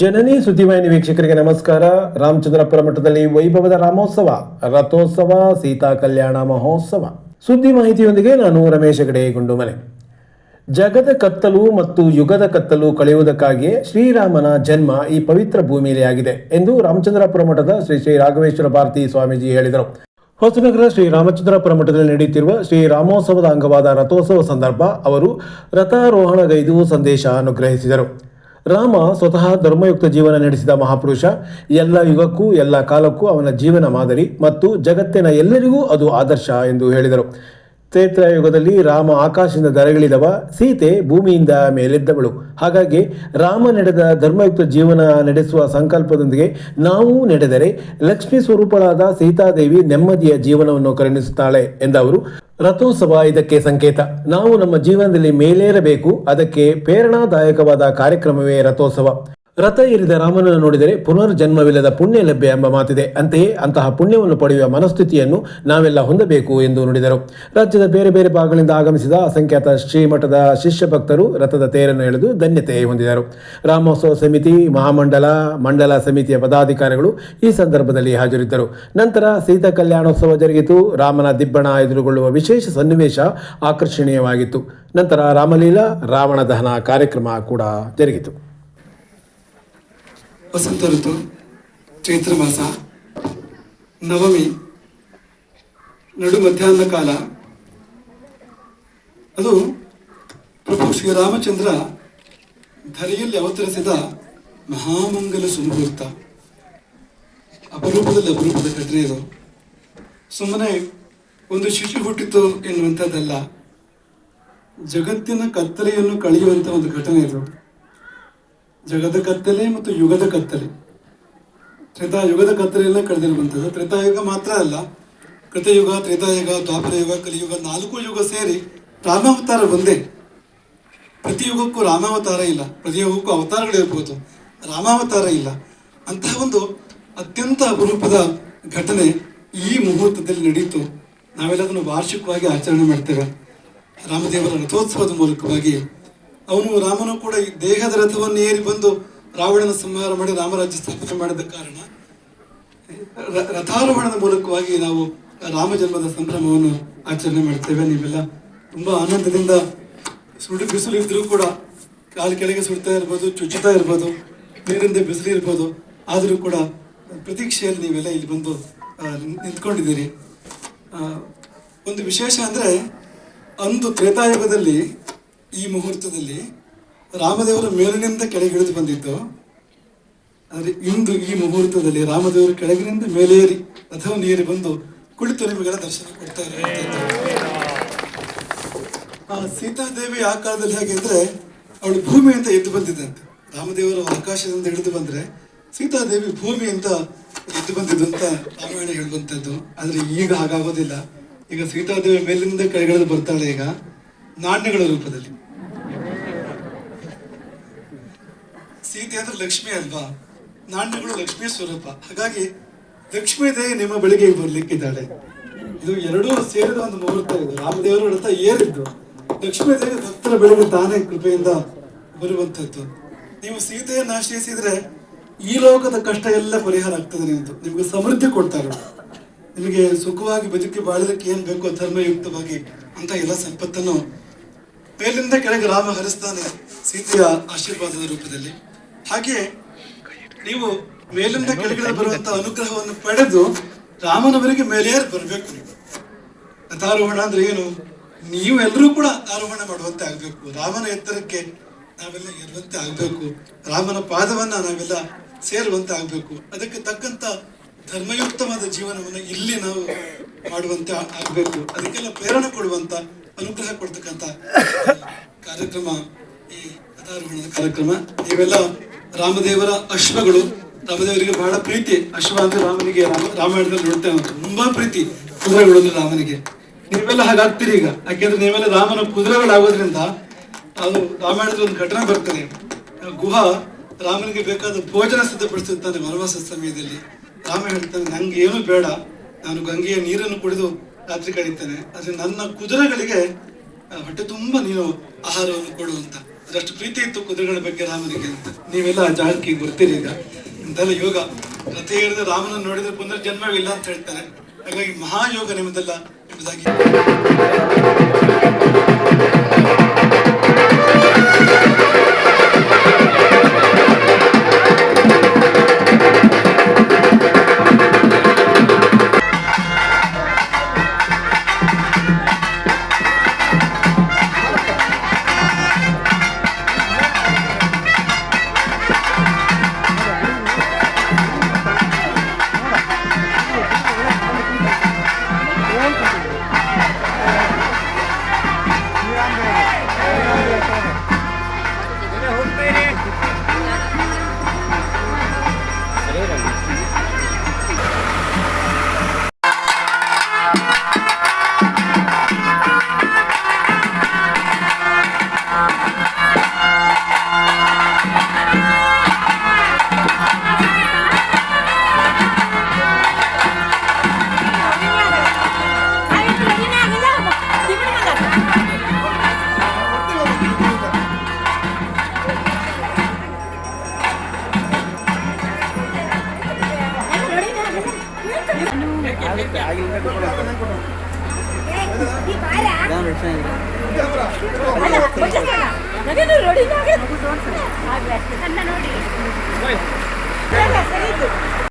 ಜನನಿ ಸುದ್ದಿವಾಹಿನಿ ವೀಕ್ಷಕರಿಗೆ ನಮಸ್ಕಾರ. ರಾಮಚಂದ್ರಪುರ ಮಠದಲ್ಲಿ ವೈಭವದ ರಾಮೋತ್ಸವ, ರಥೋತ್ಸವ, ಸೀತಾ ಕಲ್ಯಾಣ ಮಹೋತ್ಸವ. ಸುದ್ದಿ ಮಾಹಿತಿಯೊಂದಿಗೆ ನಾನು ರಮೇಶ ಗಡೆ ಗುಂಡುಮನೆ ಜಗದ ಕತ್ತಲು ಮತ್ತು ಯುಗದ ಕತ್ತಲು ಕಳೆಯುವುದಕ್ಕಾಗಿಯೇ ಶ್ರೀರಾಮನ ಜನ್ಮ ಈ ಪವಿತ್ರ ಭೂಮಿಯಲ್ಲಿ ಆಗಿದೆ ಎಂದು ರಾಮಚಂದ್ರಪುರ ಮಠದ ಶ್ರೀ ಶ್ರೀ ರಾಘವೇಶ್ವರ ಭಾರತಿ ಸ್ವಾಮೀಜಿ ಹೇಳಿದರು. ಹೊಸನಗರ ಶ್ರೀ ರಾಮಚಂದ್ರಪುರ ಮಠದಲ್ಲಿ ನಡೆಯುತ್ತಿರುವ ಶ್ರೀ ರಾಮೋತ್ಸವದ ಅಂಗವಾದ ರಥೋತ್ಸವ ಸಂದರ್ಭ ಅವರು ರಥಾರೋಹಣಗೈದು ಸಂದೇಶ ಅನುಗ್ರಹಿಸಿದರು. ರಾಮ ಸ್ವತಃ ಧರ್ಮಯುಕ್ತ ಜೀವನ ನಡೆಸಿದ ಮಹಾಪುರುಷ. ಎಲ್ಲ ಯುಗಕ್ಕೂ, ಎಲ್ಲ ಕಾಲಕ್ಕೂ ಅವನ ಜೀವನ ಮಾದರಿ ಮತ್ತು ಜಗತ್ತಿನ ಎಲ್ಲರಿಗೂ ಅದು ಆದರ್ಶ ಎಂದು ಹೇಳಿದರು. ಯುಗದಲ್ಲಿ ರಾಮ ಆಕಾಶದಿಂದ ದರಗಿಳಿದವ ಸೀತೆ ಭೂಮಿಯಿಂದ ಮೇಲೆದ್ದವಳು. ಹಾಗಾಗಿ ರಾಮ ನಡೆದ ಧರ್ಮಯುಕ್ತ ಜೀವನ ನಡೆಸುವ ಸಂಕಲ್ಪದೊಂದಿಗೆ ನಾವು ನಡೆದರೆ ಲಕ್ಷ್ಮಿ ಸ್ವರೂಪಳಾದ ಸೀತಾದೇವಿ ನೆಮ್ಮದಿಯ ಜೀವನವನ್ನು ಕರುಣಿಸುತ್ತಾಳೆ ಎಂದ ಅವರು ರಥೋತ್ಸವ ಇದಕ್ಕೆ ಸಂಕೇತ. ನಾವು ನಮ್ಮ ಜೀವನದಲ್ಲಿ ಮೇಲೇರಬೇಕು, ಅದಕ್ಕೆ ಪ್ರೇರಣಾದಾಯಕವಾದ ಕಾರ್ಯಕ್ರಮವೇ ರಥೋತ್ಸವ. ರಥ ಏರಿದ ರಾಮನನ್ನು ನೋಡಿದರೆ ಪುನರ್ಜನ್ಮವಿಲ್ಲದ ಪುಣ್ಯ ಲಭ್ಯ ಎಂಬ ಮಾತಿದೆ. ಅಂತೆಯೇ ಅಂತಹ ಪುಣ್ಯವನ್ನು ಪಡೆಯುವ ಮನಸ್ಥಿತಿಯನ್ನು ನಾವೆಲ್ಲ ಹೊಂದಬೇಕು ಎಂದು ನುಡಿದರು. ರಾಜ್ಯದ ಬೇರೆ ಬೇರೆ ಭಾಗಗಳಿಂದ ಆಗಮಿಸಿದ ಅಸಂಖ್ಯಾತ ಶ್ರೀಮಠದ ಶಿಷ್ಯ ಭಕ್ತರು ರಥದ ತೇರನ್ನು ಎಳೆದು ಧನ್ಯತೆ ಹೊಂದಿದರು. ರಾಮೋತ್ಸವ ಸಮಿತಿ, ಮಹಾಮಂಡಲ, ಮಂಡಲ ಸಮಿತಿಯ ಪದಾಧಿಕಾರಿಗಳು ಈ ಸಂದರ್ಭದಲ್ಲಿ ಹಾಜರಿದ್ದರು. ನಂತರ ಸೀತಾ ಕಲ್ಯಾಣೋತ್ಸವ ಜರುಗಿತು. ರಾಮನ ದಿಬ್ಬಣ ಎದುರುಗೊಳ್ಳುವ ವಿಶೇಷ ಸನ್ನಿವೇಶ ಆಕರ್ಷಣೀಯವಾಗಿತ್ತು. ನಂತರ ರಾಮಲೀಲಾ, ರಾವಣ ದಹನ ಕಾರ್ಯಕ್ರಮ ಕೂಡ ಜರುಗಿತು. ವಸಂತ ಋತು, ಚೈತ್ರ ಮಾಸ, ನವಮಿ, ನಡು ಮಧ್ಯಾಹ್ನ ಕಾಲ. ಅದು ಪ್ರಭು ಶ್ರೀರಾಮಚಂದ್ರ ಧರೆಯಲ್ಲಿ ಅವತರಿಸಿದ ಮಹಾಮಂಗಲ ಸುಮುಹೂರ್ತ. ಅಪರೂಪದಲ್ಲಿ ಅಪರೂಪದ ಘಟನೆ ಇದು. ಸುಮ್ಮನೆ ಒಂದು ಶಿಶು ಹುಟ್ಟಿತು ಎನ್ನುವಂಥದ್ದಲ್ಲ. ಜಗತ್ತಿನ ಕತ್ತಲೆಯನ್ನು ಕಳೆಯುವಂಥ ಒಂದು ಘಟನೆ ಇದು. ಜಗದ ಕತ್ತಲೆ ಮತ್ತು ಯುಗದ ಕತ್ತಲೆ. ತ್ರೇತಾ ಯುಗದ ಕತ್ತಲೆಯೆಲ್ಲ ಕಳೆದಿರುವಂಥದ್ದು ತ್ರೇತಾಯುಗ ಮಾತ್ರ ಅಲ್ಲ, ಕೃತಯುಗ ತ್ರೇತಾಯುಗ ದ್ವಾಪರಯುಗ ಕಲಿಯುಗ ನಾಲ್ಕು ಯುಗ ಸೇರಿ ರಾಮಾವತಾರ ಒಂದೇ. ಪ್ರತಿ ಯುಗಕ್ಕೂ ರಾಮಾವತಾರ ಇಲ್ಲ. ಪ್ರತಿ ಯುಗಕ್ಕೂ ಅವತಾರಗಳಿರ್ಬೋದು ರಾಮಾವತಾರ ಇಲ್ಲ. ಅಂತಹ ಒಂದು ಅತ್ಯಂತ ಅಪರೂಪದ ಘಟನೆ ಈ ಮುಹೂರ್ತದಲ್ಲಿ ನಡೀತು. ನಾವೆಲ್ಲದನ್ನು ವಾರ್ಷಿಕವಾಗಿ ಆಚರಣೆ ಮಾಡ್ತೇವೆ. ರಾಮದೇವರ ರಥೋತ್ಸವದ ಮೂಲಕವಾಗಿ ಅವನು ರಾಮನು ಕೂಡ ಈ ದೇಹದ ರಥವನ್ನು ಏರಿ ಬಂದು ರಾವಣನ ಸಂಹಾರ ಮಾಡಿ ರಾಮರಾಜ್ಯ ಸ್ಥಾಪನೆ ಮಾಡಿದ ಕಾರಣ ರಥಾರೋಹಣದ ಮೂಲಕವಾಗಿ ನಾವು ರಾಮ ಜನ್ಮದ ಸಂಭ್ರಮವನ್ನು ಆಚರಣೆ ಮಾಡ್ತೇವೆ. ನೀವೆಲ್ಲ ತುಂಬಾ ಆನಂದದಿಂದ ಸುಡು ಬಿಸಿಲು ಇದ್ರೂ ಕೂಡ ಕಾಲು ಕೆಳಗೆ ಸುಡ್ತಾ ಇರ್ಬೋದು, ಚುಚ್ಚುತ್ತಾ ಇರ್ಬೋದು, ನೀರಿಂದ ಬಿಸಿಲು ಇರ್ಬೋದು, ಆದರೂ ಕೂಡ ಪ್ರತೀಕ್ಷೆಯಲ್ಲಿ ನೀವೆಲ್ಲ ಇಲ್ಲಿ ಬಂದು ನಿಂತ್ಕೊಂಡಿದ್ದೀರಿ. ಒಂದು ವಿಶೇಷ ಅಂದ್ರೆ ಅಂದು ತ್ರೇತಾಯುಗದಲ್ಲಿ ಈ ಮುಹೂರ್ತದಲ್ಲಿ ರಾಮದೇವರ ಮೇಲಿನಿಂದ ಕೆಳಗಿಳಿದು ಬಂದಿತ್ತು. ಆದರೆ ಇಂದು ಈ ಮುಹೂರ್ತದಲ್ಲಿ ರಾಮದೇವರು ಕೆಳಗಿನಿಂದ ಮೇಲೇರಿ ಅಥವಾ ನೀರಿ ಬಂದು ಕುಳಿತು ನಿಮಗೆಲ್ಲ ದರ್ಶನ ಕೊಡ್ತಾರೆ ಆ ಸೀತಾದೇವಿ ಆ ಕಾಲದಲ್ಲಿ ಹೇಗೆ ಅಂದ್ರೆ ಅವಳು ಅಂತ ಎದ್ದು ಬಂದಿದ್ದಂತೆ. ರಾಮದೇವರು ಆಕಾಶದಿಂದ ಹಿಡಿದು ಬಂದ್ರೆ ಸೀತಾದೇವಿ ಅಂತ ಎದ್ದು ಬಂದಿದ್ದು ಅಂತ ರಾಮಾಯಣ ಹೇಳುವಂಥದ್ದು. ಆದರೆ ಈಗ ಹಾಗಾಗೋದಿಲ್ಲ. ಈಗ ಸೀತಾದೇವಿ ಮೇಲಿಂದ ಕೆಳಗೆ ಬರ್ತಾಳೆ ಈಗ. ನಾಣ್ಯಗಳ ರೂಪದಲ್ಲಿ. ಸೀತೆ ಅಂದ್ರೆ ಲಕ್ಷ್ಮಿ ಅಲ್ವಾ? ನಾಣ್ಯಗಳು ಲಕ್ಷ್ಮಿ ಸ್ವರೂಪ. ಹಾಗಾಗಿ ಲಕ್ಷ್ಮೀ ದೇವಿ ನಿಮ್ಮ ಬಳಿಗೆ ಬರ್ಲಿಕ್ಕಿದ್ದಾಳೆ. ಇದು ಎರಡೂ ಸೇರಿದ ಒಂದು ಮುಹೂರ್ತ ಇದು. ರಾಮದೇವರು ಹೇಳ್ತಾ ಏರಿದ್ದು. ಲಕ್ಷ್ಮೀ ದೇವಿ ಭಕ್ತರ ಬೆಳಗ್ಗೆ ತಾನೇ ಕೃಪೆಯಿಂದ ಬರುವಂತದ್ದು. ನೀವು ಸೀತೆಯನ್ನು ಆಶ್ರಯಿಸಿದ್ರೆ ಈ ಲೋಕದ ಕಷ್ಟ ಎಲ್ಲ ಪರಿಹಾರ ಆಗ್ತದೆ ನಿಮ್ದು. ನಿಮ್ಗೆ ಸಮೃದ್ಧಿ ಕೊಡ್ತಾರೆ ನಿಮಗೆ ಸುಖವಾಗಿ ಬದುಕಿ ಬಾಳಲಿಕ್ಕೆ ಏನ್ ಬೇಕೋ ಧರ್ಮಯುಕ್ತವಾಗಿ ಅಂತ ಎಲ್ಲ ಸಂಪತ್ತನ್ನು ಮೇಲಿಂದ ಕೆಳಗೆ ರಾಮ ಹರಿಸ್ತಾನೆ ಸೀತೆಯ ಆಶೀರ್ವಾದದ ರೂಪದಲ್ಲಿ. ಹಾಗೆ ನೀವು ಮೇಲಿಂದ ಕೆಳಗೆ ಬರುವಂತ ಅನುಗ್ರಹವನ್ನು ಪಡೆದು ರಾಮನವರಿಗೆ ಮೇಲೇರಿ ಬರಬೇಕು ನೀವು. ರಥಾರೋಹಣ ಅಂದ್ರೆ ಏನು? ನೀವು ಎಲ್ಲರೂ ಕೂಡ ಆರೋಹಣ ಮಾಡುವಂತೆ ಆಗ್ಬೇಕು. ರಾಮನ ಎತ್ತರಕ್ಕೆ ನಾವೆಲ್ಲ ಇರುವಂತೆ ಆಗ್ಬೇಕು. ರಾಮನ ಪಾದವನ್ನ ನಾವೆಲ್ಲ ಸೇರುವಂತೆ ಆಗ್ಬೇಕು. ಅದಕ್ಕೆ ತಕ್ಕಂತ ಧರ್ಮಯುಕ್ತವಾದ ಜೀವನವನ್ನು ಇಲ್ಲಿ ನಾವು ಮಾಡುವಂತೆ ಆಗ್ಬೇಕು. ಅದಕ್ಕೆಲ್ಲ ಪ್ರೇರಣೆ ಕೊಡುವಂತ ಅನುಗ್ರಹ ಕೊಡ್ತಕ್ಕಂತ ಕಾರ್ಯಕ್ರಮ, ಈ ರಥಾರೋಹಣದ ಕಾರ್ಯಕ್ರಮ. ನೀವೆಲ್ಲ ರಾಮದೇವರ ಅಶ್ವಗಳು. ರಾಮದೇವರಿಗೆ ಬಹಳ ಪ್ರೀತಿ. ಅಶ್ವ ಅಂದ್ರೆ ರಾಮನಿಗೆ, ರಾಮ- ರಾಮಾಯಣದಲ್ಲಿ ನೋಡ್ತೇವೆ. ತುಂಬಾ ಪ್ರೀತಿ ಕುದುರೆಗಳು ಅಂದ್ರೆ ರಾಮನಿಗೆ. ನೀವೆಲ್ಲ ಹಾಗಾಗ್ತೀರಿ ಈಗ. ಯಾಕೆಂದ್ರೆ ನೀವೆಲ್ಲ ರಾಮನ ಕುದುರೆಗಳಾಗೋದ್ರಿಂದ ಅದು ರಾಮಾಯಣದ ಒಂದು ಘಟನೆ ಬರ್ತದೆ. ಗುಹ ರಾಮನಿಗೆ ಬೇಕಾದ ಭೋಜನ ಸಿದ್ಧಪಡಿಸುತ್ತಾನೆ ವನವಾಸ ಸಮಯದಲ್ಲಿ. ರಾಮ ಹೇಳ್ತಾನೆ ನಂಗೆ ಏನು ಬೇಡ. ನಾನು ಗಂಗೆಯ ನೀರನ್ನು ಕುಡಿದು ರಾತ್ರಿ ಕಳೀತೇನೆ. ಆದರೆ ನನ್ನ ಕುದುರೆಗಳಿಗೆ ಹೊಟ್ಟೆ ತುಂಬ ನೀನು ಆಹಾರವನ್ನು ಕೊಡುವಂತ. ಅದಷ್ಟು ಪ್ರೀತಿ ಇತ್ತು ಕುದುರೆಗಳ ಬಗ್ಗೆ ರಾಮನಿಗೆ ಅಂತ. ನೀವೆಲ್ಲ ಆ ಜಾಗಕ್ಕೆ ಬರ್ತೀರಿ ಈಗ. ಇಂತೆಲ್ಲ ಯೋಗ. ಕಥೆ ಹೇಳಿದ್ರೆ ರಾಮನ ನೋಡಿದ್ರೆ ಪುನರ್ಜನ್ಮವಿಲ್ಲ ಅಂತ ಹೇಳ್ತಾರೆ. ಹಾಗಾಗಿ ಮಹಾಯೋಗ ನಿಮ್ಮದೆಲ್ಲ ಎಂಬುದಾಗಿ. ನೋಡಿ